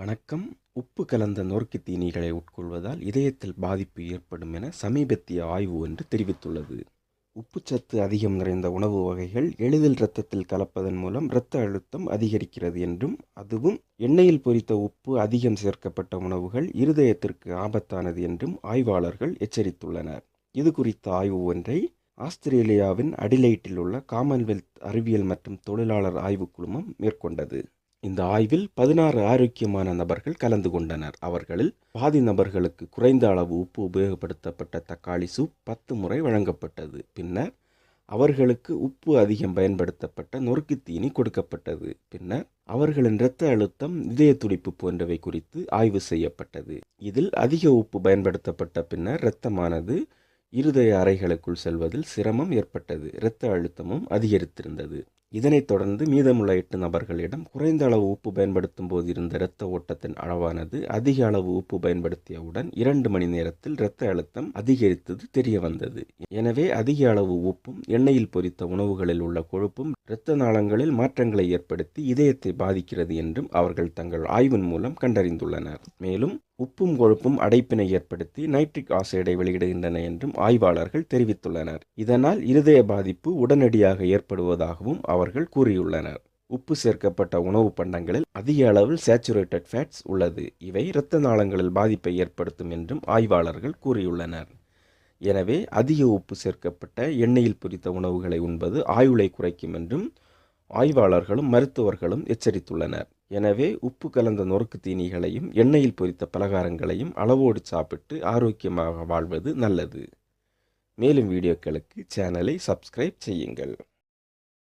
வணக்கம். உப்பு கலந்த நொறுக்கு தீனிகளை உட்கொள்வதால் இதயத்தில் பாதிப்பு ஏற்படும் என சமீபத்திய ஆய்வு ஒன்று தெரிவித்துள்ளது. உப்புச்சத்து அதிகம் நிறைந்த உணவு வகைகள் எளிதில் இரத்தத்தில் கலப்பதன் மூலம் இரத்த அழுத்தம் அதிகரிக்கிறது என்றும் அதுவும் எண்ணெயில் பொரித்த உப்பு அதிகம் சேர்க்கப்பட்ட உணவுகள் இருதயத்திற்கு ஆபத்தானது என்றும் ஆய்வாளர்கள் எச்சரித்துள்ளனர். இது குறித்த ஆய்வு ஒன்றை ஆஸ்திரேலியாவின் அடிலைட்டில் உள்ள காமன்வெல்த் அறிவியல் மற்றும் தொழிலாளர் ஆய்வுக் குழுமம் மேற்கொண்டது. இந்த ஆய்வில் பதினாறு ஆரோக்கியமான நபர்கள் கலந்து கொண்டனர். அவர்களில் பாதி நபர்களுக்கு குறைந்த அளவு உப்பு உபயோகப்படுத்தப்பட்ட தக்காளி சூப் பத்து முறை வழங்கப்பட்டது. பின்னர் அவர்களுக்கு உப்பு அதிகம் பயன்படுத்தப்பட்ட நொறுக்கு தீனி கொடுக்கப்பட்டது. பின்னர் அவர்களின் இரத்த அழுத்தம் இதய துடிப்பு போன்றவை குறித்து ஆய்வு செய்யப்பட்டது. இதில் அதிக உப்பு பயன்படுத்தப்பட்ட பின்னர் இரத்தமானது இருதய அறைகளுக்குள் செல்வதில் சிரமம் ஏற்பட்டது. இரத்த அழுத்தமும் அதிகரித்திருந்தது. இதனைத் தொடர்ந்து மீதமுள்ள எட்டு நபர்களிடம் குறைந்த அளவு உப்பு பயன்படுத்தும் போது இருந்த இரத்த ஓட்டத்தின் அளவானது அதிக அளவு உப்பு பயன்படுத்தியவுடன் இரண்டு மணி நேரத்தில் இரத்த அழுத்தம் அதிகரித்தது தெரிய வந்தது எனவே அதிக அளவு உப்பும் எண்ணெயில் பொரித்த உணவுகளில் உள்ள கொழுப்பும் இரத்த நாளங்களில் மாற்றங்களை ஏற்படுத்தி இதயத்தை பாதிக்கிறது என்றும் அவர்கள் தங்கள் ஆய்வின் மூலம் கண்டறிந்துள்ளனர். மேலும் உப்பும் கொழுப்பும் அடைப்பினை ஏற்படுத்தி நைட்ரிக் ஆசைடை வெளியிடுகின்றன என்றும் ஆய்வாளர்கள் தெரிவித்துள்ளனர். இதனால் இருதய பாதிப்பு உடனடியாக ஏற்படுவதாகவும் அவர்கள் கூறியுள்ளனர். உப்பு சேர்க்கப்பட்ட உணவு பண்டங்களில் அதிக அளவில் சேச்சுரேட்டட் ஃபேட்ஸ் உள்ளது. இவை இரத்த நாளங்களில் பாதிப்பை ஏற்படுத்தும் என்றும் ஆய்வாளர்கள் கூறியுள்ளனர். எனவே அதிக உப்பு சேர்க்கப்பட்ட எண்ணெயில் பொரித்த உணவுகளை உண்பது ஆயுளை குறைக்கும் என்றும் ஆய்வாளர்களும் மருத்துவர்களும் எச்சரித்துள்ளனர். எனவே உப்பு கலந்த நொறுக்கு தீனிகளையும் எண்ணெயில் பொரித்த பலகாரங்களையும் அளவோடு சாப்பிட்டு ஆரோக்கியமாக வாழ்வது நல்லது. மேலும் வீடியோக்களுக்கு சேனலை சப்ஸ்கிரைப் செய்யுங்கள்.